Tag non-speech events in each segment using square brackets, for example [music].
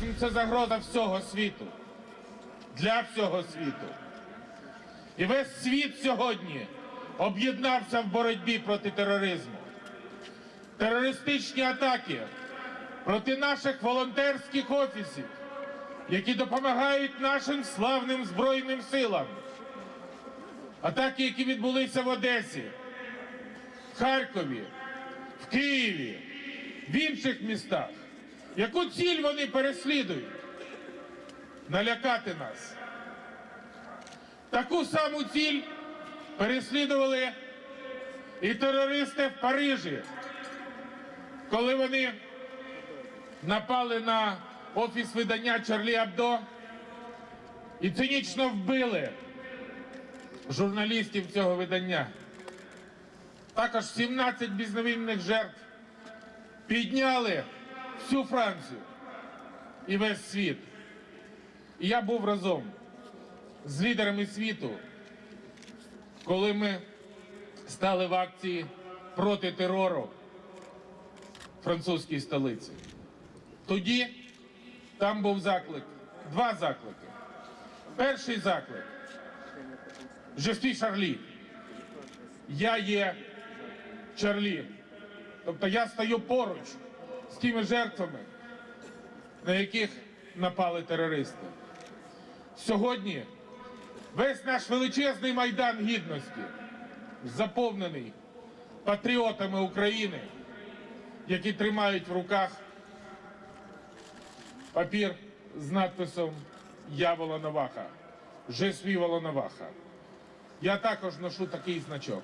Тероризм це загроза всього світу. Для всього світу. І весь світ сьогодні об'єднався в боротьбі проти тероризму. Терористичні атаки проти наших волонтерських офісів, які допомагають нашим славним Збройним силам. Атаки, які відбулися в Одесі, в Харкові, в Києві, в інших містах. Яку ціль вони переслідують? Налякати нас. Таку саму ціль переслідували і терористи в Парижі, коли вони напали на офіс видання Чарлі Абдо і цинічно вбили журналістів цього видання. Також 17 безневинних жертв підняли всю Францію і весь світ. І я був разом з лідерами світу, коли ми стали в акції проти терору французькій столиці. Тоді там був заклик, два заклики. Перший заклик «Je suis Шарлі. Я є Чарлі. Тобто я стою поруч з тими жертвами, на яких напали терористи. Сьогодні весь наш величезний майдан гідності заповнений патріотами України, які тримають в руках папір з надписом Я Волоноваха. «Je suis Волоноваха. Я також ношу такий значок.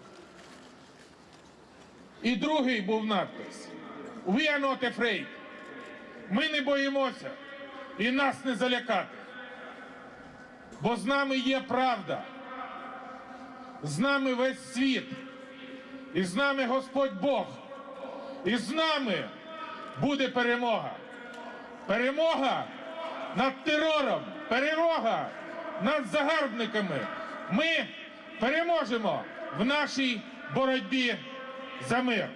І другий був надпис We are not afraid. Ми не боїмося і нас не залякати. Бо з нами є правда, з нами весь світ, і з нами Господь Бог, і з нами буде перемога. Перемога над терором, перемога над загарбниками. Ми переможемо в нашій боротьбі за мир.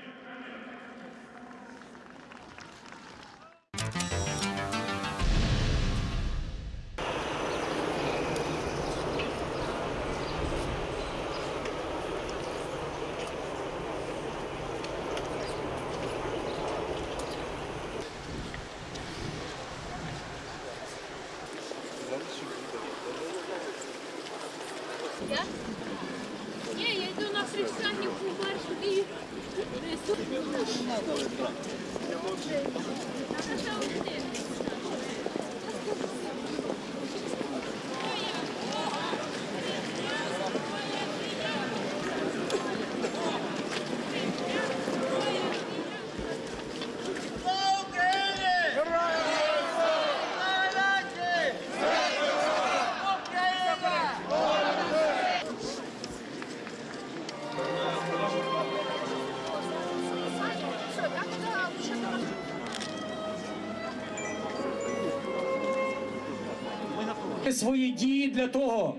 Свої дії для того,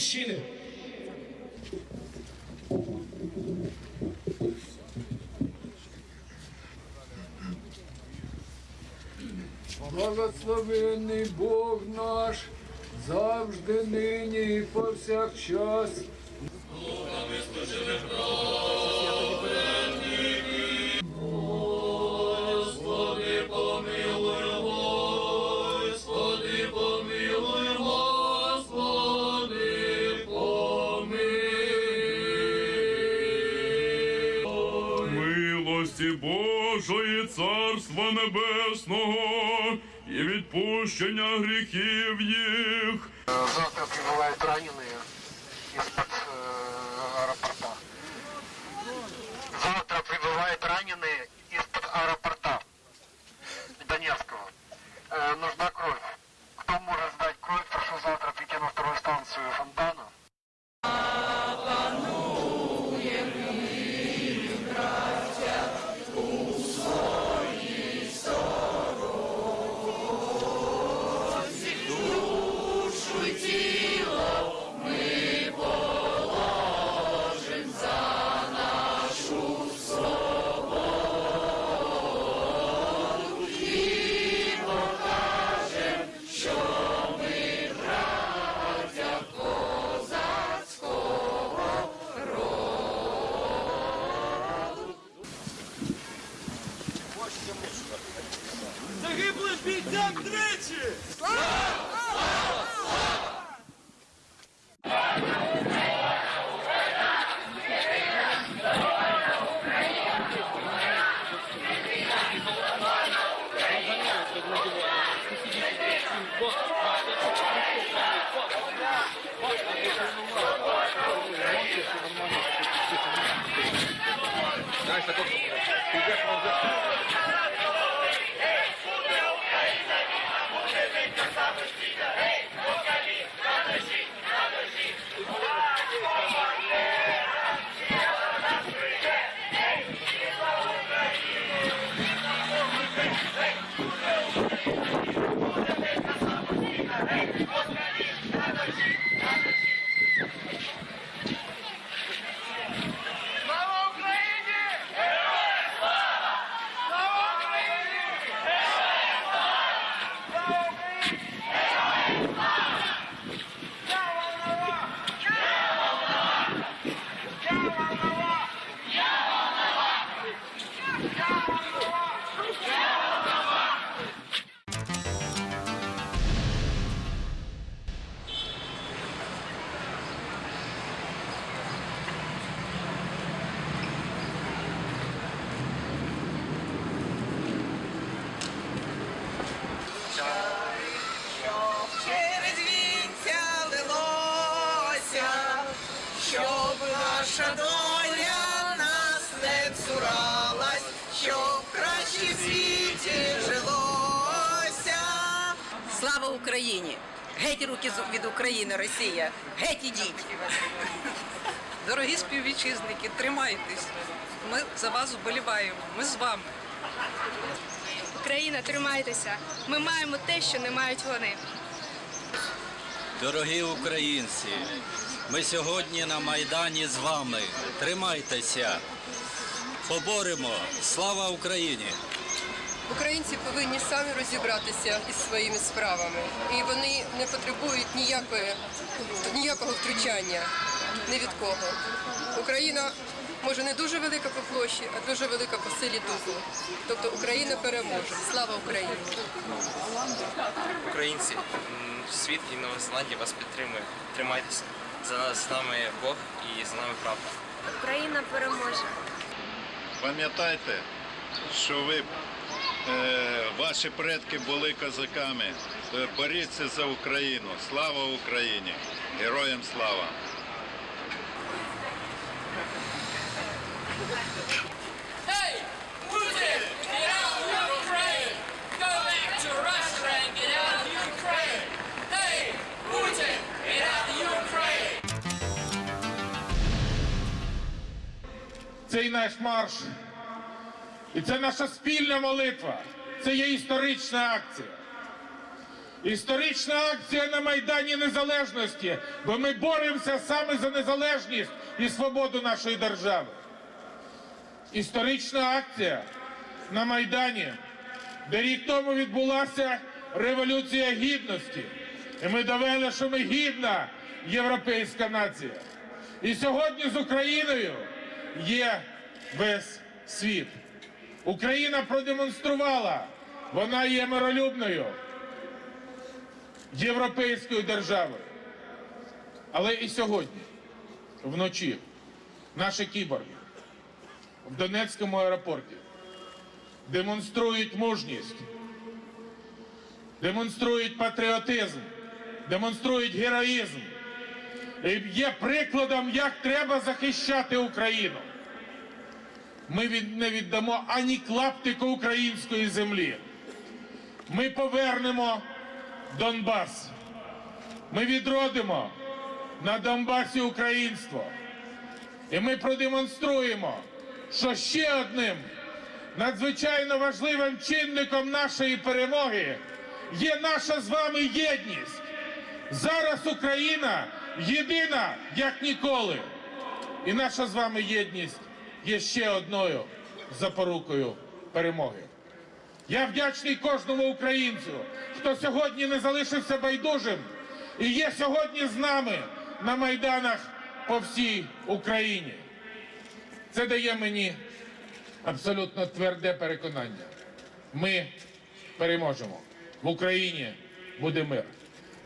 батьківщини. Благословенний Бог наш, завжди нині і повсякчас. Божої, Царства Небесного і відпущення гріхів їх. Завтра прибувають раненые України, Росія! Геть ідіть! Дорогі співвітчизники, тримайтесь. Ми за вас вболіваємо. Ми з вами. Україна, тримайтеся. Ми маємо те, що не мають вони. Дорогі українці, ми сьогодні на Майдані з вами. Тримайтеся, поборемо. Слава Україні! Українці повинні самі розібратися із своїми справами. І вони не потребують ніякої, ніякого втручання ні від кого. Україна може не дуже велика по площі, а дуже велика по силі духу. Тобто Україна переможе. Слава Україні! Українці, світ і Нова Зеландія вас підтримує. Тримайтеся. За нас з нами Бог і за нами правда. Україна переможе. Пам'ятайте, що ви, ваші предки були козаками. Е, Боріться за Україну. Слава Україні! Героям слава! Hey, Putin, get out of Ukraine! Go back to Russia and get out of Ukraine! Hey, Putin, get out of Ukraine! Цей наш марш. І це наша спільна молитва. Це є історична акція. Історична акція на Майдані Незалежності, бо ми боремося саме за незалежність і свободу нашої держави. Історична акція на Майдані, де рік тому відбулася Революція Гідності. І ми довели, що ми гідна європейська нація. І сьогодні з Україною є весь світ. Україна продемонструвала, вона є миролюбною європейською державою. Але і сьогодні, вночі, наші кіборги в Донецькому аеропорті демонструють мужність, демонструють патріотизм, демонструють героїзм. І є прикладом, як треба захищати Україну. Ми від, не віддамо ані клаптику української землі. Ми повернемо Донбас. Ми відродимо на Донбасі українство. І ми продемонструємо, що ще одним надзвичайно важливим чинником нашої перемоги є наша з вами єдність. Зараз Україна єдина, як ніколи. І наша з вами єдність є ще одною запорукою перемоги. Я вдячний кожному українцю, хто сьогодні не залишився байдужим і є сьогодні з нами на майданах по всій Україні. Це дає мені абсолютно тверде переконання. Ми переможемо. В Україні буде мир.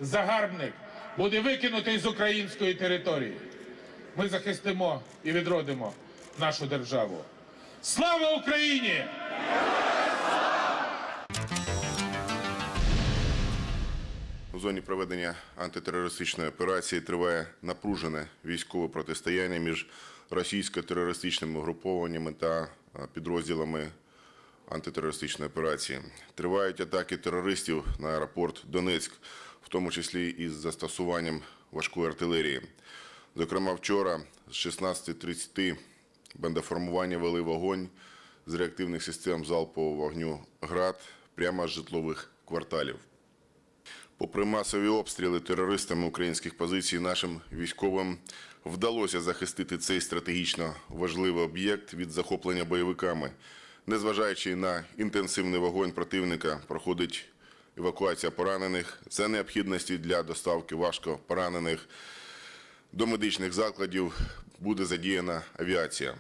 Загарбник буде викинутий з української території. Ми захистимо і відродимо нашу державу. Слава Україні! У зоні проведення антитерористичної операції триває напружене військове протистояння між російсько-терористичними угрупованнями та підрозділами антитерористичної операції. Тривають атаки терористів на аеропорт Донецьк, в тому числі із застосуванням важкої артилерії. Зокрема, вчора з 16.30 бандоформування вели вогонь з реактивних систем залпового вогню «Град» прямо з житлових кварталів. Попри масові обстріли терористами українських позицій, нашим військовим вдалося захистити цей стратегічно важливий об'єкт від захоплення бойовиками. Незважаючи на інтенсивний вогонь противника, проходить евакуація поранених за необхідності для доставки важко поранених до медичних закладів буде задіяна авіація.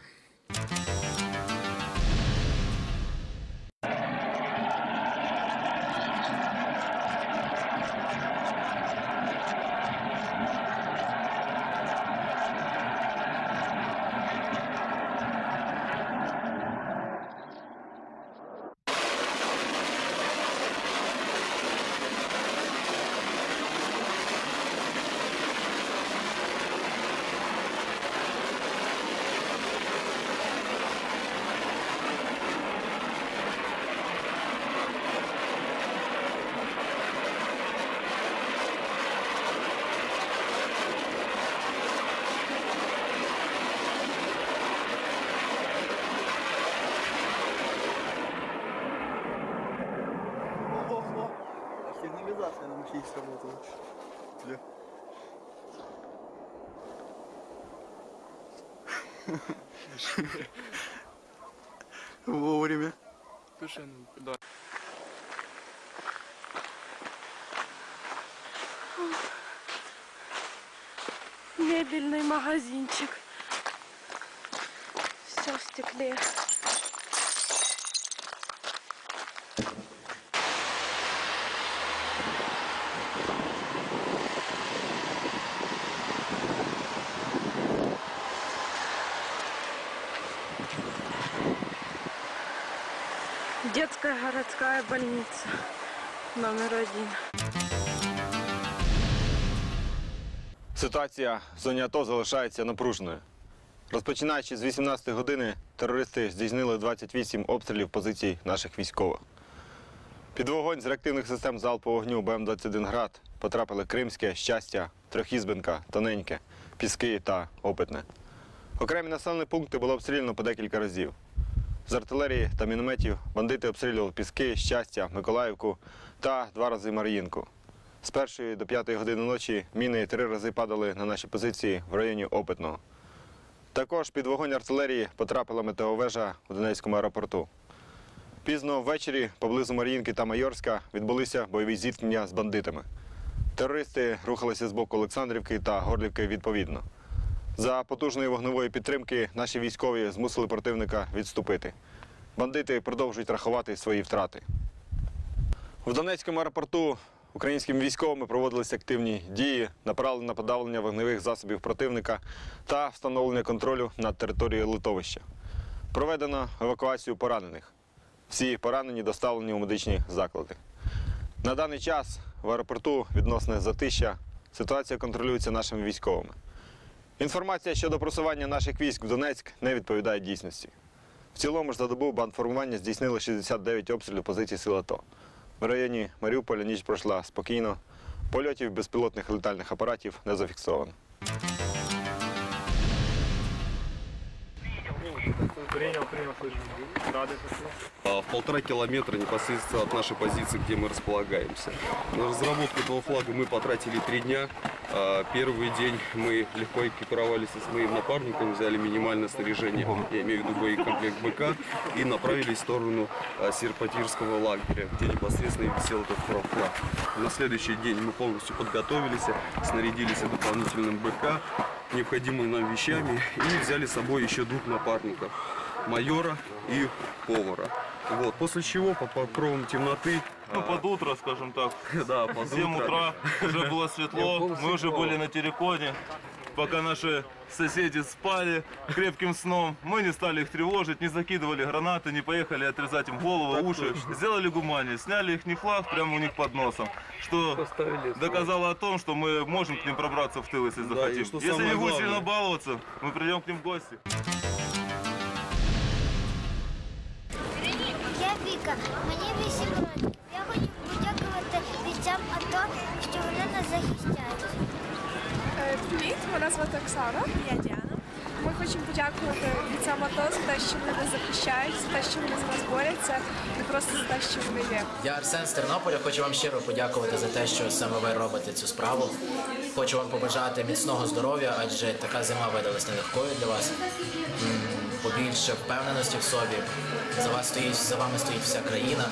[laughs] Вовремя. Мебельный магазинчик. Все в стекле. Детская городская больница номер один. Ситуація в зоні АТО залишається напруженою. Розпочинаючи з 18-ї години, терористи здійснили 28 обстрілів позицій наших військових. Під вогонь з реактивних систем залпового вогню БМ-21 «Град» потрапили Кримське, Щастя, Трьохізбенка, Тоненьке, Піски та Опитне. Окремі населені пункти було обстріляно по декілька разів. З артилерії та мінометів бандити обстрілювали Піски, Щастя, Миколаївку та два рази Мар'їнку. З першої до п'ятої години ночі міни три рази падали на наші позиції в районі Опитного. Також під вогонь артилерії потрапила метеовежа у Донецькому аеропорту. Пізно ввечері поблизу Мар'їнки та Майорська відбулися бойові зіткнення з бандитами. Терористи рухалися з боку Олександрівки та Горлівки відповідно. За потужної вогневої підтримки наші військові змусили противника відступити. Бандити продовжують рахувати свої втрати. В Донецькому аеропорту українськими військовими проводилися активні дії, направлені на подавлення вогневих засобів противника та встановлення контролю над територією литовища. Проведено евакуацію поранених. Всі поранені доставлені у медичні заклади. На даний час в аеропорту відносне затища. Ситуація контролюється нашими військовими. Інформація щодо просування наших військ в Донецьк не відповідає дійсності. В цілому ж за добу бандформування здійснило 69 обстрілів позицій сил АТО. В районі Маріуполя ніч пройшла спокійно. Польотів безпілотних летальних апаратів не зафіксовано. Принял, принял, слышу. Рады а, в полтора километра непосредственно от нашей позиции, где мы располагаемся. На разработку этого флага мы потратили три дня. А, Первый день мы легко экипировались с моим напарником, взяли минимальное снаряжение, я имею в виду боекомплект БК, и направились в сторону а, Серпатирского лагеря, где непосредственно висел этот флаг. На следующий день мы полностью подготовились, снарядились дополнительным БК, необходимыми нам вещами и взяли с собой еще двух напарников майора и повара. Вот, после чего по покровам темноты... Ну, под утро, скажем так. [laughs] Да, под В 7 утро. утра уже было светло, мы уже были на терриконе. Пока наши соседи спали крепким сном, мы не стали их тревожить, не закидывали гранаты, не поехали отрезать им голову, уши. Сделали гумани, сняли их не флаг прямо у них под носом, что доказало о том, что мы можем к ним пробраться в тыл, если Да, захотим. Если не главное- сильно баловаться, мы придем к ним в гости. Я мені 8 років. Я хочу подякувати бійцям АТО, що вони нас захищають. Е, Привіт, мене звати Оксана. Я Діана. Ми хочемо подякувати бійцям АТО за те, що вони нас захищають, за те, що вони за нас борються, і просто за те, що вони є. Я Арсен з Тернополя. Хочу вам щиро подякувати за те, що саме ви робите цю справу. Хочу вам побажати міцного здоров'я, адже така зима видалась нелегкою для вас. М, Побільше впевненості в собі. За вас стоїть за вами стоїть вся країна.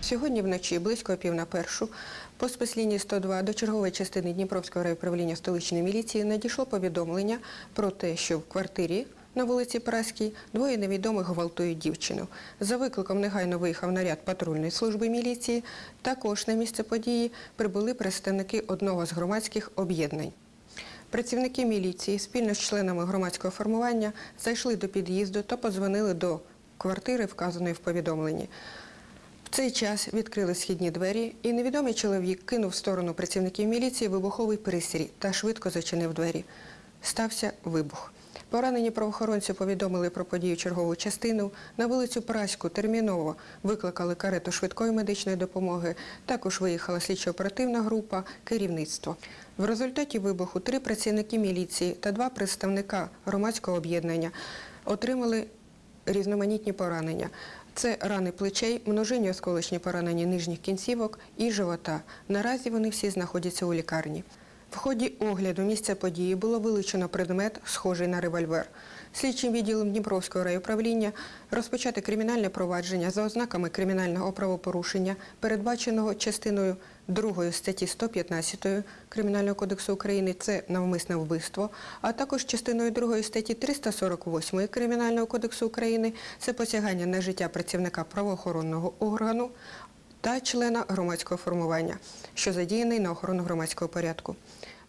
Сьогодні вночі, близько пів на першу, по спецлінії 102 до чергової частини Дніпровського райуправління столичної міліції надійшло повідомлення про те, що в квартирі на вулиці Праській двоє невідомих гвалтують дівчину. За викликом негайно виїхав наряд патрульної служби міліції. Також на місце події прибули представники одного з громадських об'єднань. Працівники міліції спільно з членами громадського формування зайшли до під'їзду та подзвонили до квартири, вказаної в повідомленні. В цей час відкрили східні двері, і невідомий чоловік кинув в сторону працівників міліції вибуховий пристрій та швидко зачинив двері. Стався вибух. Поранені правоохоронці повідомили про подію чергову частину. На вулицю Праську терміново викликали карету швидкої медичної допомоги. Також виїхала слідчо-оперативна група, керівництво. В результаті вибуху три працівники міліції та два представника громадського об'єднання отримали різноманітні поранення. Це рани плечей, множинні осколочні поранення нижніх кінцівок і живота. Наразі вони всі знаходяться у лікарні. В ході огляду місця події було вилучено предмет, схожий на револьвер. Слідчим відділом Дніпровського райуправління розпочати кримінальне провадження за ознаками кримінального правопорушення, передбаченого частиною 2 статті 115 Кримінального кодексу України це навмисне вбивство, а також частиною 2 статті 348 Кримінального кодексу України це посягання на життя працівника правоохоронного органу та члена громадського формування, що задіяний на охорону громадського порядку.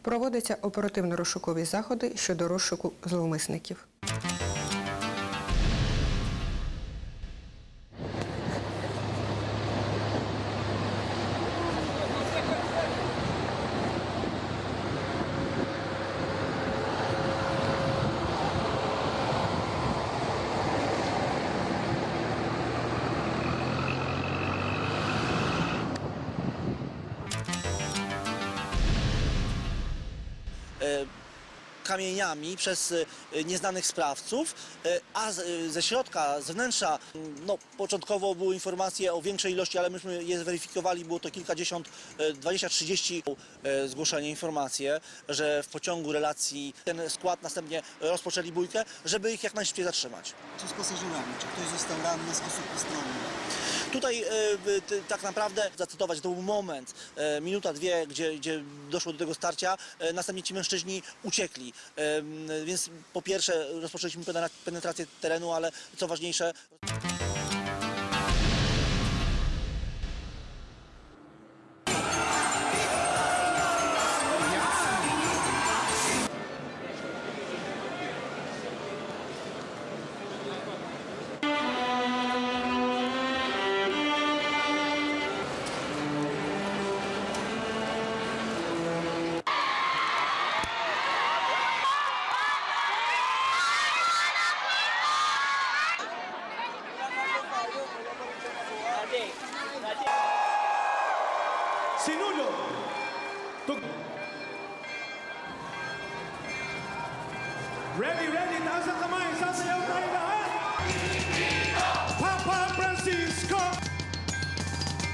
Проводяться оперативно-розшукові заходи щодо розшуку зловмисників. Kamieniami przez y, nieznanych sprawców, y, a z, y, ze środka, z wnętrza, y, no początkowo były informacje o większej ilości, ale myśmy je zweryfikowali, było to kilkadziesiąt, y, 20-30 y, zgłoszenie, informacje, że w pociągu relacji ten skład następnie rozpoczęli bójkę, żeby ich jak najszybciej zatrzymać. Co z pasażerami? Czy ktoś został ranny w sposób postronny? Tutaj y, tak naprawdę, zacytować, to był moment, minuta, dwie, gdzie, gdzie doszło do tego starcia, następnie ci mężczyźni uciekli. Więc po pierwsze rozpoczęliśmy penetrację terenu, ale co ważniejsze,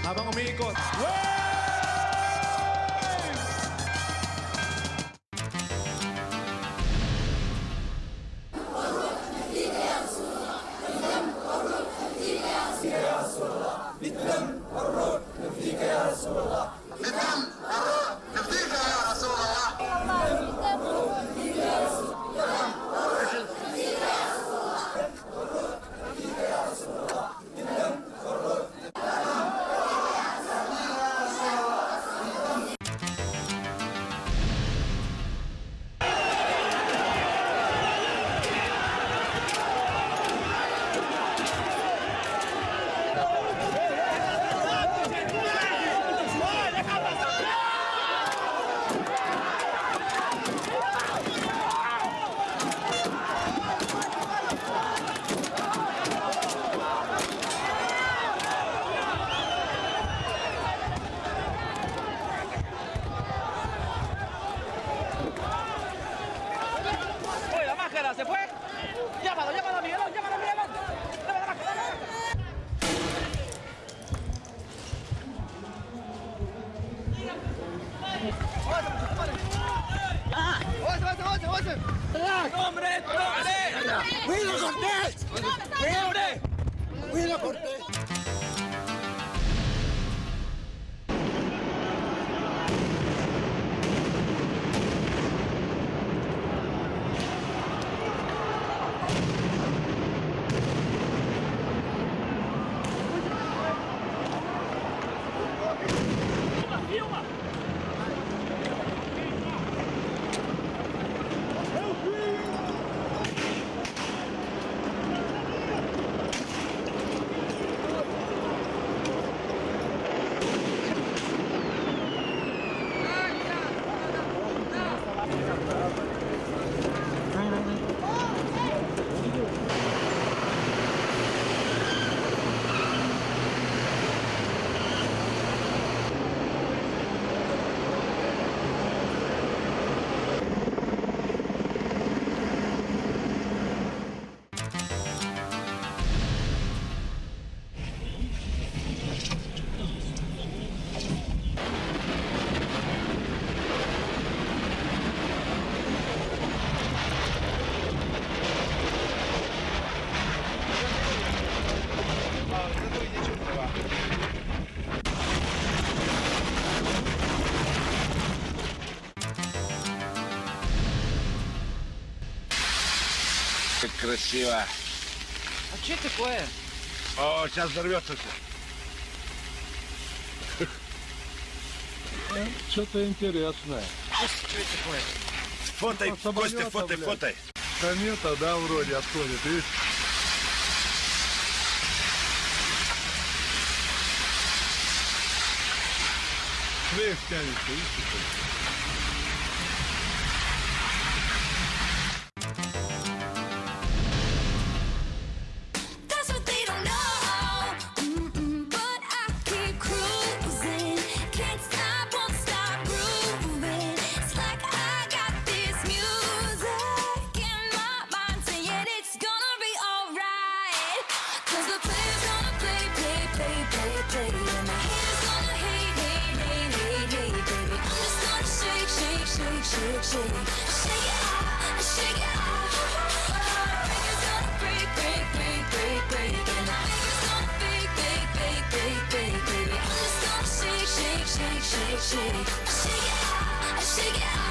Habang umiikot. Wave! Красиво. А что такое? О, сейчас взорвется все. Что-то интересное. Что такое? Фотай, Самолета, Костя, фотай, блядь. фотай. Комета, да, вроде отходит, видишь? Вверх тянется, видишь? shake, shake, shake, shake, shake, shake it out, shake it out.